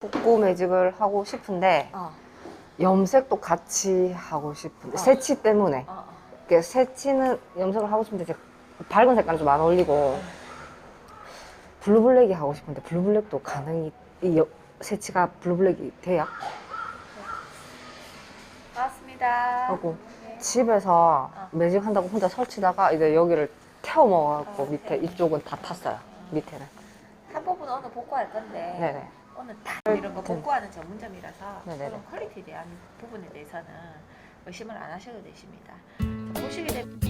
복부 매직을 하고 싶은데 어. 염색도 같이 하고 싶은데 어. 새치 때문에 어. 그 새치는 염색을 하고 싶은데 밝은 색깔은 좀 안 어울리고 블루블랙이 하고 싶은데 블루블랙도 가능이 이 여- 새치가 블루블랙이 돼야 맞습니다. 하고 네. 집에서 어. 매직 한다고 혼자 설치다가 이제 여기를 태워 먹어갖고 어, 밑에 태워. 이쪽은 다 탔어요 밑에는 한 부분 오늘 복구할 건데 네네 오늘 다 이런 거 복구하는 전문점이라서 네네네. 그런 퀄리티에 대한 부분에 대해서는 의심을 안 하셔도 되십니다. 자, 보시게 되면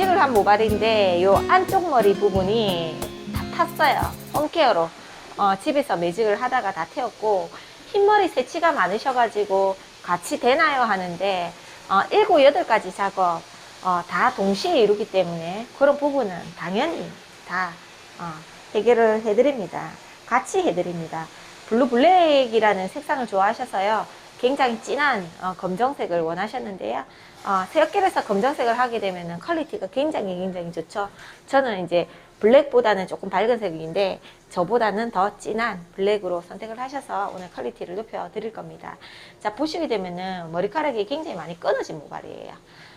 매직을 한 모발인데 요 안쪽 머리 부분이 다 탔어요. 홈케어로 어, 집에서 매직을 하다가 다 태웠고 흰머리 새치가 많으셔가지고 같이 되나요 하는데 어, 7, 8가지 작업 어, 다 동시에 이루기 때문에 그런 부분은 당연히 다 어, 해결을 해드립니다. 같이 해드립니다. 블루 블랙이라는 색상을 좋아하셔서요. 굉장히 진한 어, 검정색을 원하셨는데요. 어, 새어결에서 검정색을 하게 되면 퀄리티가 굉장히 굉장히 좋죠. 저는 이제 블랙보다는 조금 밝은 색인데 저보다는 더 진한 블랙으로 선택을 하셔서 오늘 퀄리티를 높여 드릴 겁니다. 자 보시게 되면은 머리카락이 굉장히 많이 끊어진 모발이에요.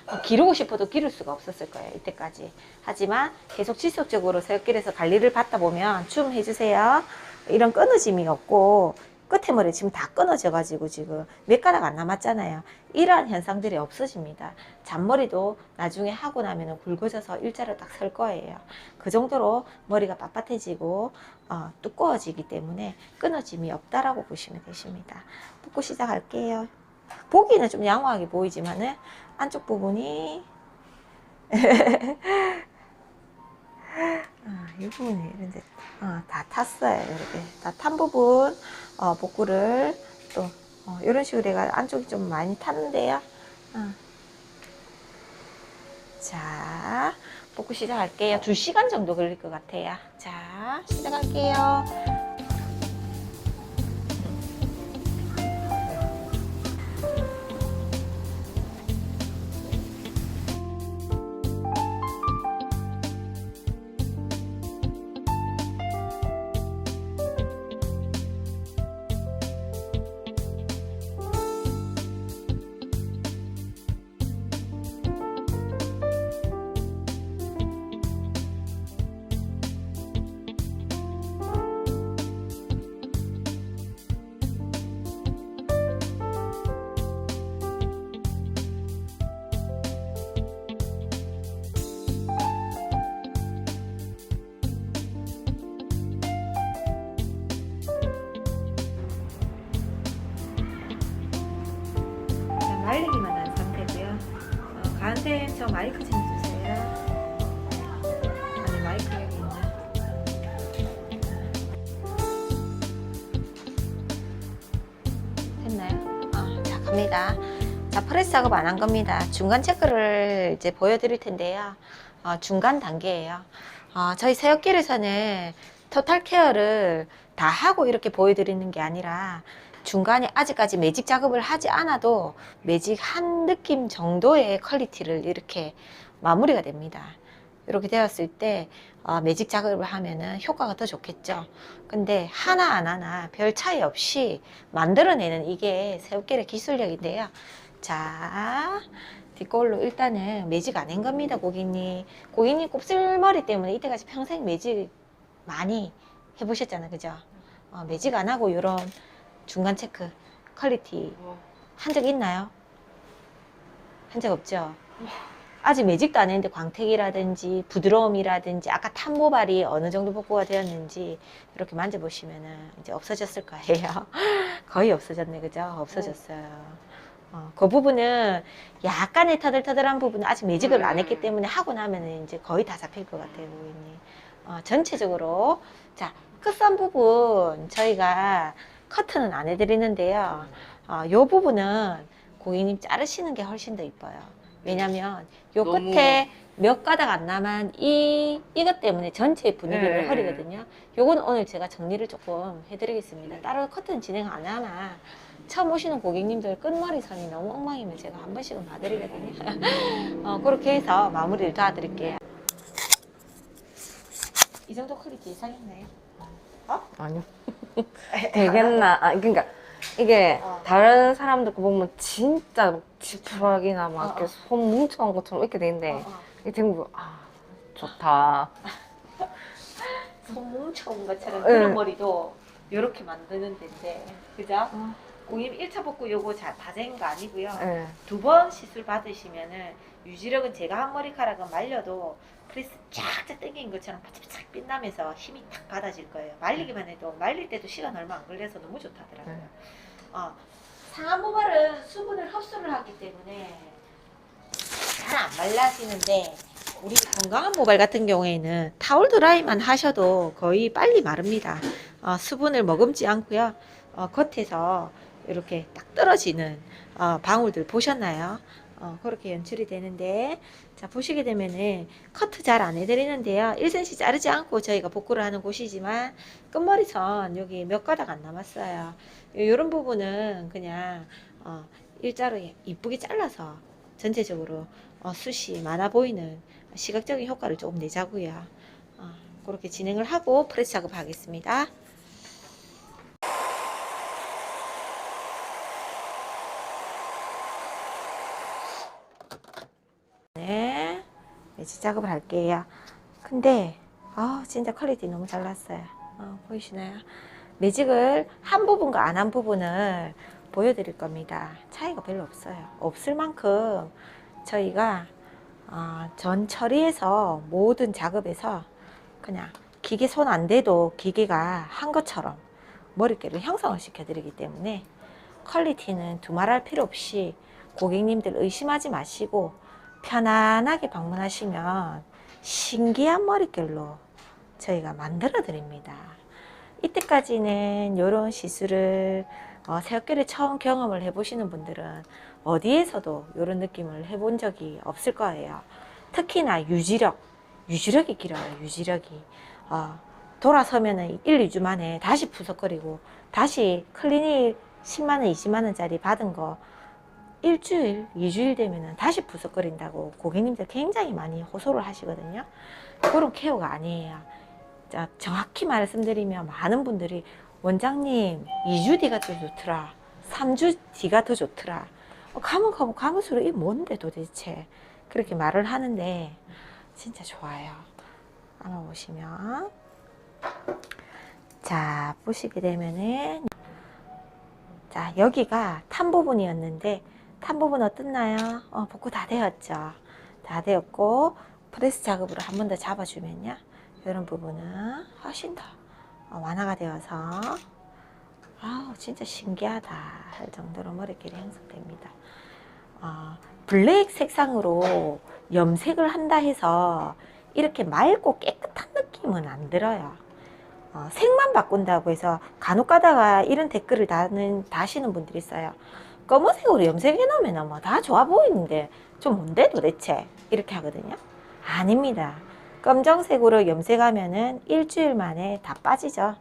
어, 기르고 싶어도 기를 수가 없었을 거예요 이때까지. 하지만 계속 지속적으로 새어결에서 관리를 받다 보면 춤 해주세요. 이런 끊어짐이 없고 끝에 머리 지금 다 끊어져 가지고 지금 몇 가닥 안 남았잖아요. 이러한 현상들이 없어집니다. 잔머리도 나중에 하고 나면 굵어져서 일자로 딱 설 거예요. 그 정도로 머리가 빳빳해지고 어, 두꺼워지기 때문에 끊어짐이 없다라고 보시면 되십니다. 뽑고 시작할게요. 보기는 좀 양호하게 보이지만은 안쪽 부분이 아, 이 부분이 이런데 어, 다 탔어요. 이렇게 다 탄 부분 어, 복구를 또 어, 이런 식으로 해가 안쪽이 좀 많이 탔는데요. 어. 자, 복구 시작할게요. 2시간 정도 걸릴 것 같아요. 자, 시작할게요. 저 마이크 좀 주세요. 아니 마이크 여기 있나? 됐나요? 아, 자 갑니다. 자 프레스 작업 안 한 겁니다. 중간 체크를 이제 보여드릴 텐데요. 어, 중간 단계예요. 어, 저희 새역길에서는 토탈 케어를 다 하고 이렇게 보여드리는 게 아니라 중간에 아직까지 매직 작업을 하지 않아도 매직 한 느낌 정도의 퀄리티를 이렇게 마무리가 됩니다. 이렇게 되었을 때 어, 매직 작업을 하면은 효과가 더 좋겠죠. 근데 하나 안 하나 별 차이 없이 만들어내는 이게 새우결의 기술력인데요. 자, 뒷거울로 일단은 매직 안 한 겁니다, 고객님. 고객님 곱슬머리 때문에 이때까지 평생 매직 많이 해보셨잖아요, 그죠? 어, 매직 안 하고 이런 중간 체크 퀄리티 한 적 있나요? 한 적 없죠? 아직 매직도 안 했는데 광택이라든지 부드러움이라든지 아까 탄 모발이 어느 정도 복구가 되었는지 이렇게 만져보시면은 이제 없어졌을 거예요. 거의 없어졌네, 그죠? 없어졌어요. 어, 그 부분은 약간의 터들터들한 부분은 아직 매직을 안 했기 때문에 하고 나면은 이제 거의 다 잡힐 것 같아요, 고객님. 어, 전체적으로 자 끝선 부분 저희가 커트는 안 해드리는데요. 어, 요 부분은 고객님 자르시는 게 훨씬 더 이뻐요. 왜냐면 요 너무- 끝에 몇 가닥 안 남은 이 이것 때문에 전체 분위기를 네. 흐리거든요. 요건 오늘 제가 정리를 조금 해드리겠습니다. 따로 커튼 진행 안 하나 처음 오시는 고객님들 끝머리 선이 너무 엉망이면 제가 한 번씩은 봐드리거든요. 어, 그렇게 해서 마무리를 도와드릴게요. 이 정도 퀄리티 이상했나요? 아니요. 되겠나? 아, 그러니까 이게 어. 다른 사람들 거 보면 진짜 막 지푸라기나 막 어, 이렇게 어. 손 뭉쳐간 것처럼 이렇게 되는데 어, 어. 이게 된거 아 좋다. 손 뭉쳐온 것처럼 네. 그런 머리도 이렇게 만드는 데인데 그죠? 어. 고객님 1차 복구 요거 자, 다된거 아니고요. 네. 두 번 시술 받으시면은 유지력은 제가 한 머리카락은 말려도 프레스 쫙쫙 당긴 것처럼 바짝바짝 빛나면서 힘이 탁 받아질 거예요. 말리기만 해도 말릴 때도 시간 얼마 안 걸려서 너무 좋다더라고요. 네. 어, 상한 모발은 수분을 흡수를 하기 때문에 잘 안 말라지는데 우리 건강한 모발 같은 경우에는 타올 드라이만 하셔도 거의 빨리 마릅니다. 어, 수분을 머금지 않고요. 어, 겉에서 이렇게 딱 떨어지는 어, 방울들 보셨나요? 어, 그렇게 연출이 되는데 자 보시게 되면은 커트 잘 안 해드리는데요. 1cm 자르지 않고 저희가 복구를 하는 곳이지만 끝머리선 여기 몇 가닥 안 남았어요. 이런 부분은 그냥 어, 일자로 이쁘게 잘라서 전체적으로 어, 숱이 많아 보이는 시각적인 효과를 조금 내자고요. 어, 그렇게 진행을 하고 프레스 작업하겠습니다 네, 매직 작업을 할게요. 근데 아 진짜 퀄리티 너무 잘 났어요. 어, 보이시나요? 매직을 한 부분과 안 한 부분을 보여드릴 겁니다. 차이가 별로 없어요. 없을 만큼 저희가 어, 전 처리해서 모든 작업에서 그냥 기계 손 안 대도 기계가 한 것처럼 머릿결을 형성을 시켜드리기 때문에 퀄리티는 두말할 필요 없이 고객님들 의심하지 마시고 편안하게 방문하시면 신기한 머릿결로 저희가 만들어 드립니다. 이때까지는 이런 시술을 어, 새어결에 처음 경험을 해보시는 분들은 어디에서도 이런 느낌을 해본 적이 없을 거예요. 특히나 유지력, 유지력이 길어요. 유지력이 어, 돌아서면은 1, 2주 만에 다시 푸석거리고 다시 클리닉 10만 원, 20만 원짜리 받은 거 일주일, 이주일 되면은 다시 부석거린다고 고객님들 굉장히 많이 호소를 하시거든요. 그런 케어가 아니에요. 자, 정확히 말씀드리면 많은 분들이 원장님 2주 뒤가 더 좋더라. 3주 뒤가 더 좋더라. 어, 가면 가면 가면서로 이 뭔데 도대체 그렇게 말을 하는데 진짜 좋아요. 아마 보시면 자 보시게 되면은 자 여기가 탄 부분이었는데 탄 부분 어떻나요? 어, 복구 다 되었죠. 다 되었고 프레스 작업으로 한 번 더 잡아주면요. 이런 부분은 훨씬 더 어, 완화가 되어서 아우 진짜 신기하다 할 정도로 머리결이 형성됩니다. 어, 블랙 색상으로 염색을 한다 해서 이렇게 맑고 깨끗한 느낌은 안 들어요. 어, 색만 바꾼다고 해서 간혹 가다가 이런 댓글을 다는, 다시는 분들이 있어요. 검은색으로 염색해 놓으면 뭐 다 좋아 보이는데 좀 뭔데 도대체 이렇게 하거든요. 아닙니다. 검정색으로 염색하면은 일주일 만에 다 빠지죠.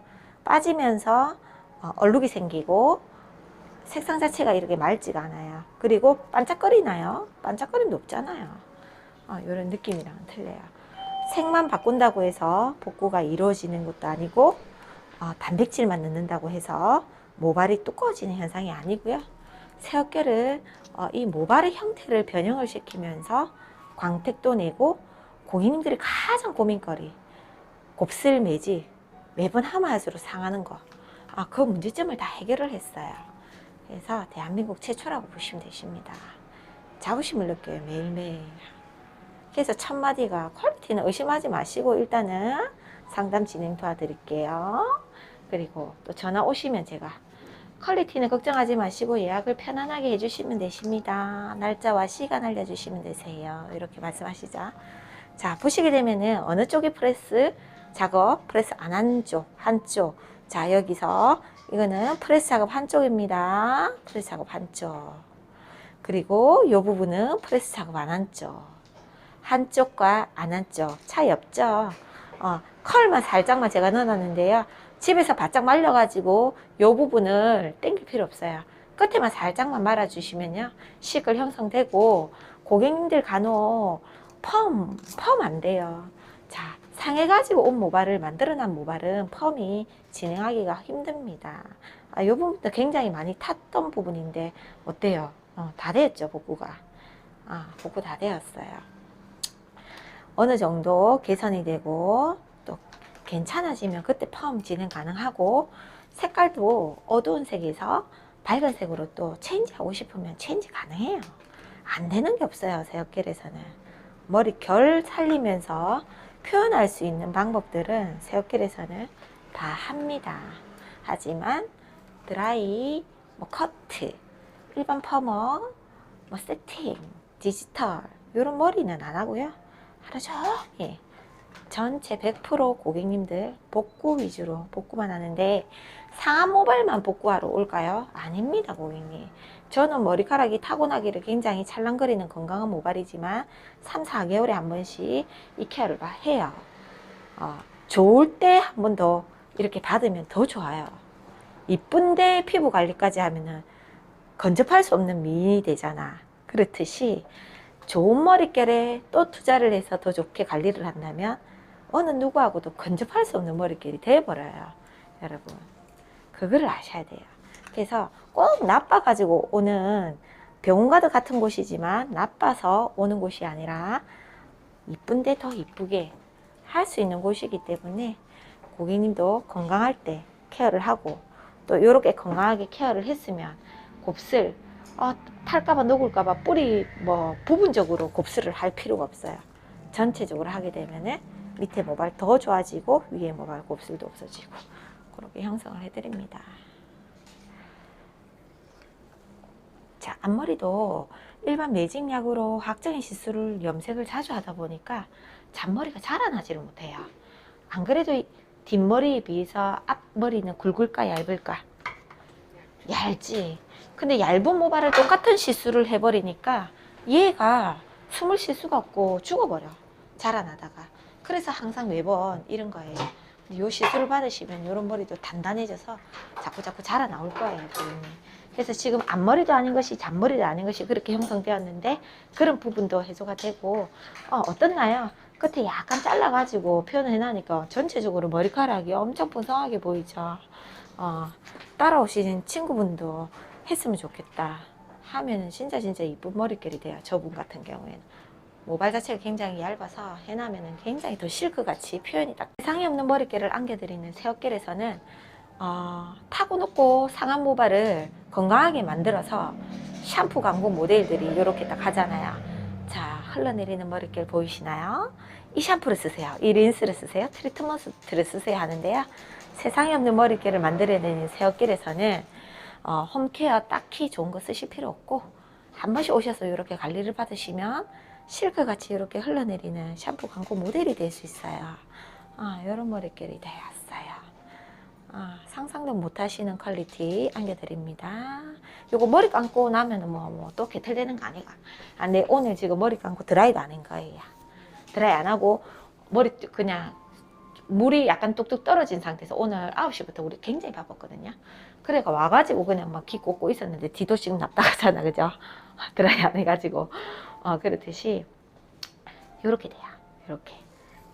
빠지면서 어, 얼룩이 생기고 색상 자체가 이렇게 맑지가 않아요. 그리고 반짝거리나요? 반짝거림도 없잖아요. 어, 이런 느낌이랑은 틀려요. 색만 바꾼다고 해서 복구가 이루어지는 것도 아니고 어, 단백질만 넣는다고 해서 모발이 두꺼워지는 현상이 아니고요. 새 어깨를 어, 이 모발의 형태를 변형을 시키면서 광택도 내고 고객님들이 가장 고민거리 곱슬 매직 매번 하마스로 상하는 거. 아, 그 문제점을 다 해결을 했어요. 그래서 대한민국 최초라고 보시면 되십니다. 자부심을 느껴요, 매일매일. 그래서 첫 마디가 퀄리티는 의심하지 마시고 일단은 상담 진행 도와드릴게요. 그리고 또 전화 오시면 제가 퀄리티는 걱정하지 마시고 예약을 편안하게 해주시면 되십니다. 날짜와 시간 알려주시면 되세요. 이렇게 말씀하시죠. 자, 보시게 되면은 어느 쪽이 프레스 작업, 프레스 안 한 쪽, 한쪽. 자, 여기서 이거는 프레스 작업 한쪽입니다. 프레스 작업 한쪽. 그리고 이 부분은 프레스 작업 안 한쪽. 한쪽과 안 한쪽 차이 없죠. 어, 컬만 살짝만 제가 넣어놨는데요. 집에서 바짝 말려가지고 이 부분을 땡길 필요 없어요. 끝에만 살짝만 말아주시면요. 식을 형성되고 고객님들 간혹 펌, 펌 안 돼요. 자, 상해가지고 온 모발을 만들어낸 모발은 펌이 진행하기가 힘듭니다. 아, 이 부분도 굉장히 많이 탔던 부분인데 어때요? 어, 다 되었죠, 복구가. 아, 복구 다 되었어요. 어느 정도 개선이 되고 또 괜찮아지면 그때 펌 진행 가능하고 색깔도 어두운 색에서 밝은 색으로 또 체인지 하고 싶으면 체인지 가능해요. 안 되는 게 없어요, 새우결에서는. 머리 결 살리면서 표현할 수 있는 방법들은 새우결에서는 다 합니다. 하지만 드라이, 뭐 커트, 일반 퍼머, 뭐 세팅, 디지털 이런 머리는 안 하고요. 하루 종일 전체 100% 고객님들 복구 위주로 복구만 하는데 상한 모발만 복구하러 올까요? 아닙니다, 고객님. 저는 머리카락이 타고나기를 굉장히 찰랑거리는 건강한 모발이지만 3, 4개월에 한 번씩 이 케어를 봐- 해요. 어, 좋을 때 한 번 더 이렇게 받으면 더 좋아요. 이쁜데 피부 관리까지 하면은 건접할 수 없는 미인이 되잖아. 그렇듯이 좋은 머릿결에 또 투자를 해서 더 좋게 관리를 한다면 어느 누구하고도 건접할 수 없는 머릿결이 되어버려요. 여러분. 그거를 아셔야 돼요. 그래서 꼭 나빠가지고 오는 병원과도 같은 곳이지만 나빠서 오는 곳이 아니라 이쁜데 더 이쁘게 할 수 있는 곳이기 때문에 고객님도 건강할 때 케어를 하고 또 이렇게 건강하게 케어를 했으면 곱슬 어, 탈까봐 녹을까봐 뿌리 뭐 부분적으로 곱슬을 할 필요가 없어요. 전체적으로 하게 되면은 밑에 모발 더 좋아지고 위에 모발 곱슬도 없어지고 그렇게 형성을 해드립니다. 자 앞머리도 일반 매직약으로 확정인 시술을 염색을 자주 하다 보니까 잔머리가 자라나지를 못해요. 안 그래도 이 뒷머리에 비해서 앞머리는 굵을까 얇을까? 얇지. 근데 얇은 모발을 똑같은 시술을 해버리니까 얘가 숨을 쉴 수가 없고 죽어버려. 자라나다가. 그래서 항상 매번 이런 거예요. 이 시술을 받으시면 이런 머리도 단단해져서 자꾸 자꾸 자라 나올 거예요. 고객님. 그래서 지금 앞머리도 아닌 것이 잔머리도 아닌 것이 그렇게 형성되었는데 그런 부분도 해소가 되고 어, 어떻나요? 끝에 약간 잘라가지고 표현을 해놓으니까 전체적으로 머리카락이 엄청 풍성하게 보이죠. 어, 따라오시는 친구분도 했으면 좋겠다 하면은 진짜 진짜 이쁜 머릿결이 돼요. 저분 같은 경우에는. 모발 자체가 굉장히 얇아서 해나면은 굉장히 더 실크같이 표현이 딱 상이 없는 머릿결을 안겨드리는 새어결에서는 어, 타고 높고 상한 모발을 건강하게 만들어서 샴푸 광고 모델들이 이렇게 딱 하잖아요. 자, 흘러내리는 머릿결 보이시나요? 이 샴푸를 쓰세요. 이 린스를 쓰세요. 트리트먼트를 쓰세요 하는데요. 세상에 없는 머릿결을 만들어내는 새어결에서는 어, 홈케어 딱히 좋은 거 쓰실 필요 없고 한 번씩 오셔서 이렇게 관리를 받으시면 실크같이 이렇게 흘러내리는 샴푸 광고 모델이 될 수 있어요. 아, 이런 머릿결이 되었어요. 아, 상상도 못 하시는 퀄리티 안겨드립니다. 요거 머리 감고 나면은 뭐, 뭐, 또 개털되는 거 아니가. 아, 내 오늘 지금 머리 감고 드라이도 안 한 거예요. 드라이 안 하고, 머리 그냥 물이 약간 뚝뚝 떨어진 상태에서 오늘 9시부터 우리 굉장히 바빴거든요. 그래가 와가지고 그냥 막기 꽂고 있었는데 뒤도 지금 납작하잖아. 그죠? 드라이 안 해가지고. 어, 그렇듯이, 요렇게 돼요. 요렇게.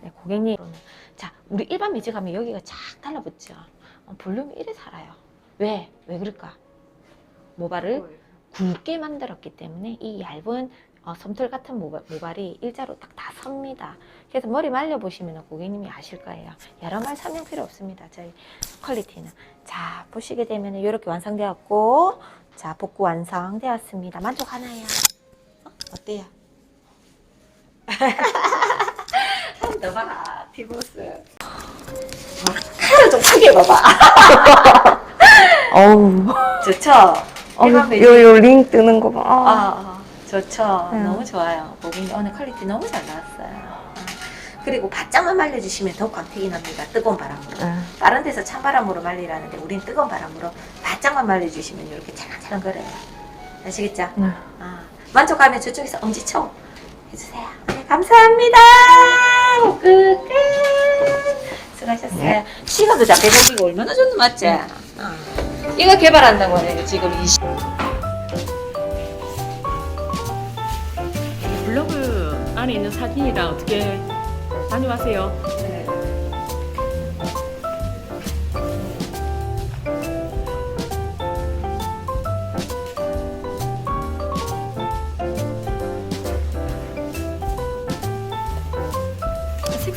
네, 고객님으로는. 자, 우리 일반 미직하면 여기가 쫙 달라붙죠. 어, 볼륨이 이래 살아요. 왜? 왜 그럴까? 모발을 굵게 만들었기 때문에 이 얇은 어, 솜털 같은 모발, 모발이 일자로 딱 다 섭니다. 그래서 머리 말려보시면 고객님이 아실 거예요. 여러 말 설명 필요 없습니다. 저희 퀄리티는. 자, 보시게 되면 이렇게 완성되었고, 자, 복구 완성되었습니다. 만족하나요? 어? 어때요? 한번더 봐라, 디보스. 카메라 좀 크게 봐봐. 어우. 좋죠? 어, 일반 매직. 요, 요 링 뜨는 거 봐. 아, 아. 아, 좋죠. 음. 너무 좋아요. 고객님 오늘 퀄리티 너무 잘 나왔어요. 아, 그리고 바짝만 말려주시면 더 광택이 납니다. 뜨거운 바람으로. 아. 다른 데서 찬바람으로 말리라는데 우린 뜨거운 바람으로 바짝만 말려주시면 이렇게 찰랑찰랑 거려요. 아시겠죠? 네. 아, 만족하면 저쪽에서 엄지척 해주세요. 네, 감사합니다. 끝. 끝. 수고하셨어요. 네. 시간도 잡혀가지고 얼마나 좋는 맞지? 어. 이거 개발한다고 해요. 지금 20. 블로그 안에 있는 사진이랑 어떻게 다녀왔어요?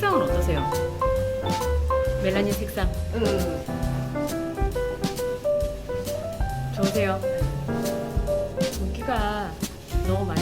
색상은 어떠세요? 멜라닌 색상 좋으세요? 분기가 너무 많이